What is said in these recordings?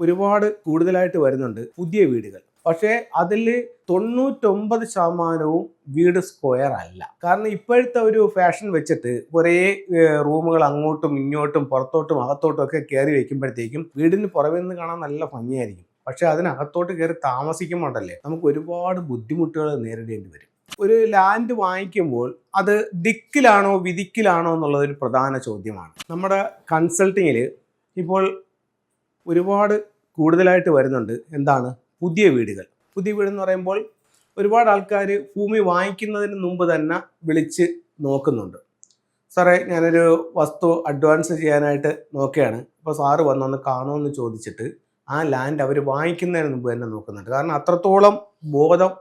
ഒരുപാട് കൂടുതലായിട്ട് വരുന്നുണ്ട് പുതിയ വീടുകൾ. പക്ഷേ അതിൽ തൊണ്ണൂറ്റൊമ്പത് ശതമാനവും വീട് സ്ക്വയർ അല്ല. കാരണം ഇപ്പോഴത്തെ ഒരു ഫാഷൻ വെച്ചിട്ട് കുറേ റൂമുകൾ അങ്ങോട്ടും ഇങ്ങോട്ടും പുറത്തോട്ടും അകത്തോട്ടും ഒക്കെ കയറി വയ്ക്കുമ്പോഴത്തേക്കും വീടിന് പുറമെ നിന്ന് കാണാൻ നല്ല ഭംഗിയായിരിക്കും. പക്ഷെ അതിനകത്തോട്ട് കയറി താമസിക്കുമ്പോണ്ടല്ലേ നമുക്ക് ഒരുപാട് ബുദ്ധിമുട്ടുകൾ നേരിടേണ്ടി വരും. ഒരു ലാൻഡ് വാങ്ങിക്കുമ്പോൾ അത് ദിക്കിലാണോ വിധിക്കിലാണോ എന്നുള്ളത് ഒരു പ്രധാന ചോദ്യമാണ്. നമ്മുടെ കൺസൾട്ടിങ്ങിൽ ഇപ്പോൾ ഒരുപാട് കൂടുതലായിട്ട് വരുന്നുണ്ട്. എന്താണ്? പുതിയ വീടുകൾ. പുതിയ വീട് എന്ന് പറയുമ്പോൾ ഒരുപാട് ആൾക്കാർ ഭൂമി വാങ്ങിക്കുന്നതിന് മുമ്പ് തന്നെ വിളിച്ച് നോക്കുന്നുണ്ട്. സാറേ ഞാനൊരു വസ്തു അഡ്വാൻസ് ചെയ്യാനായിട്ട് നോക്കുകയാണ്. അപ്പോൾ സാറ് വന്നൊന്ന് കാണുമെന്ന് ചോദിച്ചിട്ട് ആ ലാൻഡ് അവർ വാങ്ങിക്കുന്നതിന് മുമ്പ് തന്നെ നോക്കുന്നുണ്ട്. കാരണം അത്രത്തോളം ബോധം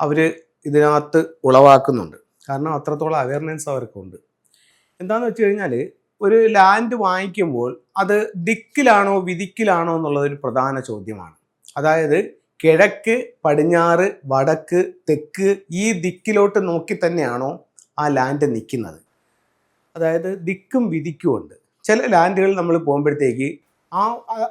അവർ ഇതിനകത്ത് ഉളവാക്കുന്നുണ്ട്. കാരണം അത്രത്തോളം അവയർനെസ് അവർക്കുണ്ട് എന്താണെന്ന് വെച്ച് കഴിഞ്ഞാൽ ഒരു ലാൻഡ് വാങ്ങിക്കുമ്പോൾ അത് ദിക്കിലാണോ വിധിക്കിലാണോ എന്നുള്ളത് ഒരു പ്രധാന ചോദ്യമാണ്. അതായത് കിഴക്ക് പടിഞ്ഞാറ് വടക്ക് തെക്ക് ഈ ദിക്കിലോട്ട് നോക്കി തന്നെയാണോ ആ ലാൻഡ് നിൽക്കുന്നത്. അതായത് ദിക്കും വിധിക്കും ഉണ്ട്. ചില ലാൻഡുകൾ നമ്മൾ പോകുമ്പോഴത്തേക്ക് ആ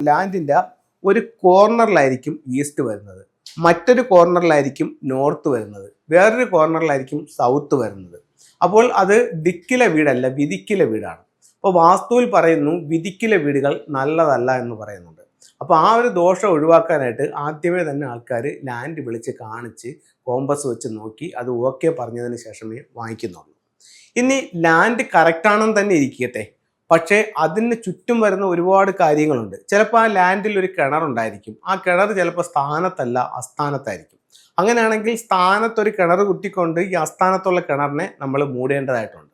ലാൻഡിന്റെ ഒരു കോർണറിലായിരിക്കും ഈസ്റ്റ് വരുന്നത്. മറ്റൊരു കോർണറിലായിരിക്കും നോർത്ത് വരുന്നത്. വേറൊരു കോർണറിലായിരിക്കും സൗത്ത് വരുന്നത്. അപ്പോൾ അത് ദിക്കിലെ വീടല്ല വിധിക്കിലെ വീടാണ്. അപ്പോൾ വാസ്തുവിൽ പറയുന്നു വിധിക്കിലെ വീടുകൾ നല്ലതല്ല എന്ന് പറയുന്നുണ്ട്. അപ്പോൾ ആ ഒരു ദോഷം ഒഴിവാക്കാനായിട്ട് ആദ്യമേ തന്നെ ആൾക്കാർ ലാൻഡ് വിളിച്ച് കാണിച്ച് കോമ്പസ് വെച്ച് നോക്കി അത് ഓക്കെ പറഞ്ഞതിന് ശേഷമേ വാങ്ങിക്കുന്നുള്ളൂ. ഇനി ലാൻഡ് കറക്റ്റാണെന്ന് തന്നെ ഇരിക്കട്ടെ. പക്ഷേ അതിന് ചുറ്റും വരുന്ന ഒരുപാട് കാര്യങ്ങളുണ്ട്. ചിലപ്പോൾ ആ ലാൻഡിൽ ഒരു കിണറുണ്ടായിരിക്കും ആ കിണർ ചിലപ്പോൾ സ്ഥാനത്തല്ല അസ്ഥാനത്തായിരിക്കും അങ്ങനെയാണെങ്കിൽ സ്ഥാനത്തൊരു കിണർ കുത്തിക്കൊണ്ട് ഈ അസ്ഥാനത്തുള്ള കിണറിനെ നമ്മൾ മൂടേണ്ടതായിട്ടുണ്ട്.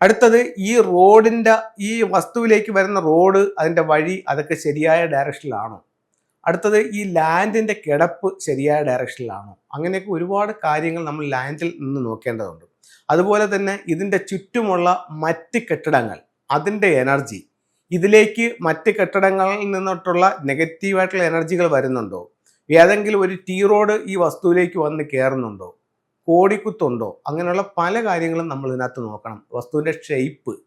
അടുത്തത് ഈ റോഡിന്റെ ഈ വസ്തുവിലേക്ക് വരുന്ന റോഡ് അതിന്റെ വഴി അതൊക്കെ ശരിയായ ഡയറക്ഷനിലാണോ അടുത്തത് ഈ ലാൻഡിന്റെ കിടപ്പ് ശരിയായ ഡയറക്ഷനിലാണോ അങ്ങനെയൊക്കെ ഒരുപാട് കാര്യങ്ങൾ നമ്മൾ ലാൻഡിൽ നിന്ന് നോക്കേണ്ടതുണ്ട്. അതുപോലെ തന്നെ ഇതിന്റെ ചുറ്റുമുള്ള മറ്റ് കെട്ടിടങ്ങൾ അതിന്റെ എനർജി ഇതിലേക്ക് മറ്റ് കെട്ടിടങ്ങളിൽ നിന്നിട്ടുള്ള നെഗറ്റീവായിട്ടുള്ള എനർജികൾ വരുന്നുണ്ടോ? ഏതെങ്കിലും ഒരു ടീ റോഡ് ഈ വസ്തുവിലേക്ക് വന്ന് കയറുന്നുണ്ടോ കോടിക്കുത്തുണ്ടോ? അങ്ങനെയുള്ള പല കാര്യങ്ങളും നമ്മൾ ഇതിനകത്ത് നോക്കണം. വസ്തുവിന്റെ ഷെയ്പ്പ്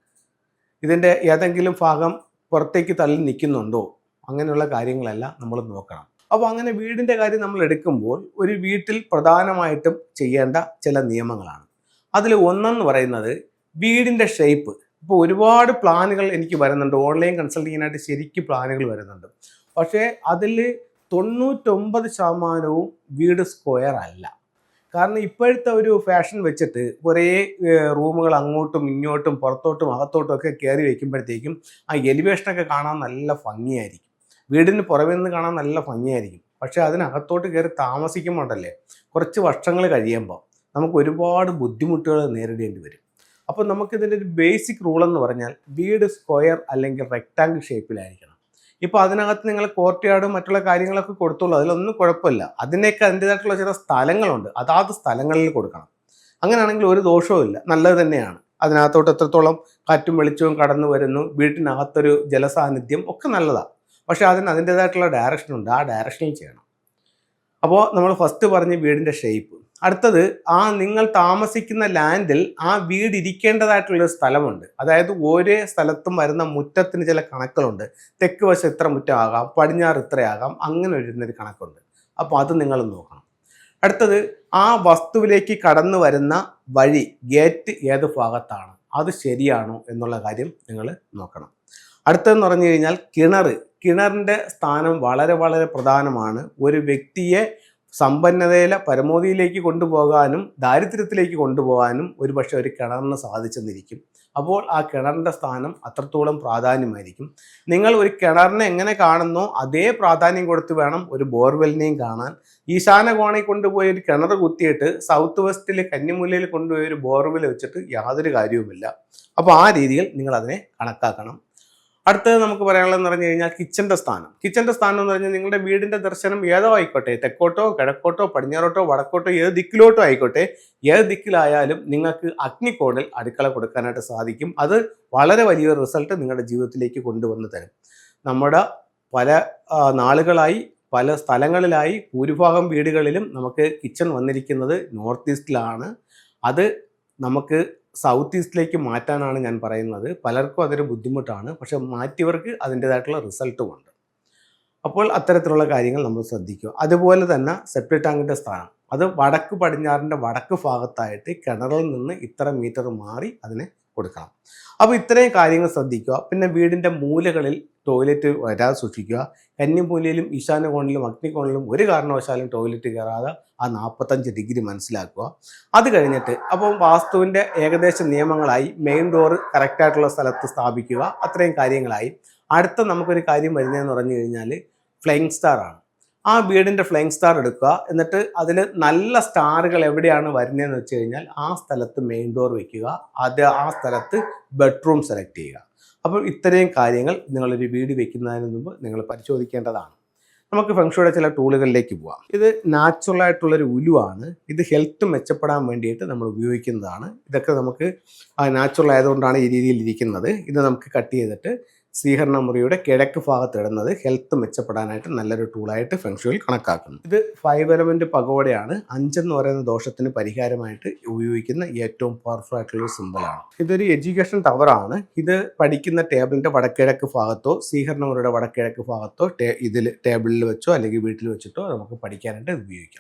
ഇതിന്റെ ഏതെങ്കിലും ഭാഗം പുറത്തേക്ക് തള്ളി നിൽക്കുന്നുണ്ടോ? അങ്ങനെയുള്ള കാര്യങ്ങളെല്ലാം നമ്മൾ നോക്കണം. അപ്പോൾ അങ്ങനെ വീടിന്റെ കാര്യം നമ്മൾ എടുക്കുമ്പോൾ ഒരു വീട്ടിൽ പ്രധാനമായിട്ടും ചെയ്യേണ്ട ചില നിയമങ്ങളാണ്. അതിൽ ഒന്നെന്ന് പറയുന്നത് വീടിന്റെ ഷേപ്പ് ഇപ്പോൾ ഒരുപാട് പ്ലാനുകൾ എനിക്ക് വരുന്നുണ്ട്. ഓൺലൈൻ കൺസൾട്ടിങ്ങിനായിട്ട് ശരിക്കും പ്ലാനുകൾ വരുന്നുണ്ട്. പക്ഷേ അതിൽ തൊണ്ണൂറ്റൊമ്പത് ശതമാനവും വീട് സ്ക്വയർ അല്ല. കാരണം ഇപ്പോഴത്തെ ഒരു ഫാഷൻ വെച്ചിട്ട് കുറേ റൂമുകൾ അങ്ങോട്ടും ഇങ്ങോട്ടും പുറത്തോട്ടും അകത്തോട്ടും ഒക്കെ കയറി വയ്ക്കുമ്പോഴത്തേക്കും ആ എലിവേഷനൊക്കെ കാണാൻ നല്ല ഭംഗിയായിരിക്കും. വീടിന് പുറമേ നിന്ന് കാണാൻ നല്ല ഭംഗിയായിരിക്കും. പക്ഷേ അതിനകത്തോട്ട് കയറി താമസിക്കുമ്പോണ്ടല്ലേ കുറച്ച് വർഷങ്ങൾ കഴിയുമ്പോൾ നമുക്ക് ഒരുപാട് ബുദ്ധിമുട്ടുകൾ നേരിടേണ്ടി വരും. അപ്പോൾ നമുക്കിതിന്റെ ഒരു ബേസിക് റൂൾ എന്ന് പറഞ്ഞാൽ വീട് സ്ക്വയർ അല്ലെങ്കിൽ റെക്റ്റാങ്കിൾ ഷേപ്പിലായിരിക്കണം ഇപ്പോൾ അതിനകത്ത് നിങ്ങൾ കോർട്ട് യാർഡും മറ്റുള്ള കാര്യങ്ങളൊക്കെ കൊടുത്തോളൂ അതിലൊന്നും കുഴപ്പമില്ല. അതിനൊക്കെ അതിന്റെതായിട്ടുള്ള ചില സ്ഥലങ്ങളുണ്ട്. അതാത് സ്ഥലങ്ങളിൽ കൊടുക്കണം. അങ്ങനെയാണെങ്കിൽ ഒരു ദോഷവും ഇല്ല. നല്ലത് തന്നെയാണ്. അതിനകത്തോട്ട് എത്രത്തോളം കാറ്റും വെളിച്ചവും കടന്നു വരുന്നു വീട്ടിനകത്തൊരു ജലസാന്നിധ്യം ഒക്കെ നല്ലതാണ് പക്ഷേ അതിന് അതിന്റെതായിട്ടുള്ള ഡയറക്ഷൻ ഉണ്ട്. ആ ഡയറക്ഷനിൽ ചെയ്യണം. അപ്പോൾ നമ്മൾ ഫസ്റ്റ് പറഞ്ഞ് വീടിന്റെ ഷേപ്പ് അടുത്തത് ആ നിങ്ങൾ താമസിക്കുന്ന ലാൻഡിൽ ആ വീട് ഇരിക്കേണ്ടതായിട്ടുള്ളൊരു സ്ഥലമുണ്ട്. അതായത് ഒരേ സ്ഥലത്തും വരുന്ന മുറ്റത്തിന് ചില കണക്കുകളുണ്ട്. തെക്ക് വശം ഇത്ര മുറ്റമാകാം പടിഞ്ഞാറ് ഇത്രയാകാം അങ്ങനെ വരുന്നൊരു കണക്കുണ്ട്. അപ്പോൾ അത് നിങ്ങൾ നോക്കണം. അടുത്തത് ആ വസ്തുവിലേക്ക് കടന്നു വരുന്ന വഴി ഗേറ്റ് ഏത് ഭാഗത്താണ്? അത് ശരിയാണോ എന്നുള്ള കാര്യം നിങ്ങൾ നോക്കണം. അടുത്തതെന്ന് പറഞ്ഞു കഴിഞ്ഞാൽ കിണർ കിണറിന്റെ സ്ഥാനം വളരെ വളരെ പ്രധാനമാണ്. ഒരു വ്യക്തിയെ സമ്പന്നതയിലെ പരമോതിയിലേക്ക് കൊണ്ടുപോകാനും ദാരിദ്ര്യത്തിലേക്ക് കൊണ്ടുപോകാനും ഒരുപക്ഷെ ഒരു കിണറിന് സാധിച്ചെന്നിരിക്കും. അപ്പോൾ ആ കിണറിന്റെ സ്ഥാനം അത്രത്തോളം പ്രാധാന്യമായിരിക്കും. നിങ്ങൾ ഒരു കിണറിനെ എങ്ങനെ കാണുന്നോ അതേ പ്രാധാന്യം കൊടുത്ത് വേണം ഒരു ബോർവെല്ലിനെയും കാണാൻ. ഈശാന കോണി കൊണ്ടുപോയി ഒരു കിണർ കുത്തിയിട്ട് സൗത്ത് വെസ്റ്റിൽ കന്നിമൂലയിൽ കൊണ്ടുപോയി ഒരു ബോർവെൽ വെച്ചിട്ട് യാതൊരു കാര്യവുമില്ല. അപ്പോൾ ആ രീതിയിൽ നിങ്ങൾ അതിനെ കണക്കാക്കണം. അടുത്തത് നമുക്ക് പറയാനുള്ളതെന്ന് പറഞ്ഞു കഴിഞ്ഞാൽ കിച്ചന്റെ സ്ഥാനം. കിച്ചന്റെ സ്ഥാനം എന്ന് പറഞ്ഞാൽ നിങ്ങളുടെ വീടിന്റെ ദർശനം ഏതോ ആയിക്കോട്ടെ തെക്കോട്ടോ കിഴക്കോട്ടോ പടിഞ്ഞാറോട്ടോ വടക്കോട്ടോ ഏത് ദിക്കിലോട്ടോ ആയിക്കോട്ടെ ഏത് ദിക്കിലായാലും നിങ്ങൾക്ക് അഗ്നിക്കോണിൽ അടുക്കള കൊടുക്കാനായിട്ട് സാധിക്കും. അത് വളരെ വലിയൊരു റിസൾട്ട് നിങ്ങളുടെ ജീവിതത്തിലേക്ക് കൊണ്ടുവന്ന് തരും. നമ്മുടെ പല നാളുകളായി പല സ്ഥലങ്ങളിലായി ഭൂരിഭാഗം വീടുകളിലും നമുക്ക് കിച്ചൺ വന്നിരിക്കുന്നത് നോർത്ത് ഈസ്റ്റിലാണ്. അത് നമുക്ക് സൗത്ത് ഈസ്റ്റിലേക്ക് മാറ്റാനാണ് ഞാൻ പറയുന്നത്. പലർക്കും അതൊരു ബുദ്ധിമുട്ടാണ്. പക്ഷെ മാറ്റിയവർക്ക് അതിന്റെതായിട്ടുള്ള റിസൾട്ടും ഉണ്ട്. അപ്പോൾ അത്തരത്തിലുള്ള കാര്യങ്ങൾ നമ്മൾ ശ്രദ്ധിക്കുക. അതുപോലെ തന്നെ സെപ്റ്റിക് ടാങ്കിന്റെ സ്ഥാനം. അത് വടക്ക് പടിഞ്ഞാറിന്റെ വടക്ക് ഭാഗത്തായിട്ട് കിണറിൽ നിന്ന് ഇത്ര മീറ്റർ മാറി അതിനെ കൊടുക്കണം. അപ്പോൾ ഇത്രയും കാര്യങ്ങൾ ശ്രദ്ധിക്കുക. പിന്നെ വീടിന്റെ മൂലകളിൽ ടോയ്ലറ്റ് വരാതെ സൂക്ഷിക്കുക. കന്നിമൂലയിലും ഈശാന കോണിലും അഗ്നികോണിലും ഒരു കാരണവശാലും ടോയ്ലറ്റ് കയറാതെ ആ നാൽപ്പത്തഞ്ച് ഡിഗ്രി മനസ്സിലാക്കുക. അത് കഴിഞ്ഞിട്ട് അപ്പം വാസ്തുവിന്റെ ഏകദേശ നിയമങ്ങളായി മെയിൻ ഡോർ കറക്റ്റായിട്ടുള്ള സ്ഥലത്ത് സ്ഥാപിക്കുക. അത്രയും കാര്യങ്ങളായി. അടുത്ത നമുക്കൊരു കാര്യം വരുന്നതെന്ന് പറഞ്ഞു കഴിഞ്ഞാൽ ഫ്ലൈങ് സ്റ്റാർ ആണ്. ആ വീടിന്റെ ഫ്ലൈങ് സ്റ്റാർ എടുക്കുക. എന്നിട്ട് അതിൽ നല്ല സ്റ്റാറുകൾ എവിടെയാണ് വരുന്നതെന്ന് വെച്ച് കഴിഞ്ഞാൽ ആ സ്ഥലത്ത് മെയിൻ ഡോർ വെക്കുക. അത് ആ സ്ഥലത്ത് ബെഡ്റൂം സെലക്ട് ചെയ്യുക. അപ്പോൾ ഇത്രയും കാര്യങ്ങൾ നിങ്ങളൊരു വീട് വെക്കുന്നതിന് മുമ്പ് നിങ്ങൾ പരിശോധിക്കേണ്ടതാണ്. നമുക്ക് ഫംഗ്ഷയുടെ ചില ടൂളുകളിലേക്ക് പോവാം. ഇത് നാച്ചുറൽ ആയിട്ടുള്ളൊരു ഉലുവാണ്. ഇത് ഹെൽത്ത് മെച്ചപ്പെടാൻ വേണ്ടിയിട്ട് നമ്മൾ ഉപയോഗിക്കുന്നതാണ്. ഇതൊക്കെ നമുക്ക് നാച്ചുറൽ ആയതുകൊണ്ടാണ് ഈ രീതിയിൽ ഇരിക്കുന്നത്. ഇത് നമുക്ക് കട്ട് ചെയ്തിട്ട് സ്വീകരണ മുറിയുടെ കിഴക്ക് ഭാഗത്ത് ഇടുന്നത് ഹെൽത്ത് മെച്ചപ്പെടാനായിട്ട് നല്ലൊരു ടൂളായിട്ട് ഫെങ്ഷുവിൽ കണക്കാക്കുന്നു. ഇത് ഫൈവ് എലമെന്റ് പകോടയാണ് അഞ്ചെന്ന് പറയുന്ന ദോഷത്തിന് പരിഹാരമായിട്ട് ഉപയോഗിക്കുന്ന ഏറ്റവും പവർഫുൾ ആയിട്ടുള്ള സിമ്പിളാണ് ഇതൊരു എഡ്യൂക്കേഷൻ ടവറാണ് ഇത് പഠിക്കുന്ന ടേബിളിന്റെ വടക്കിഴക്ക് ഭാഗത്തോ സ്വീകരണ മുറിയുടെ വടക്കിഴക്ക് ഭാഗത്തോ ഇതിൽ ടേബിളിൽ വെച്ചോ അല്ലെങ്കിൽ വീട്ടിൽ വെച്ചിട്ടോ നമുക്ക് പഠിക്കാനായിട്ട് ഉപയോഗിക്കാം.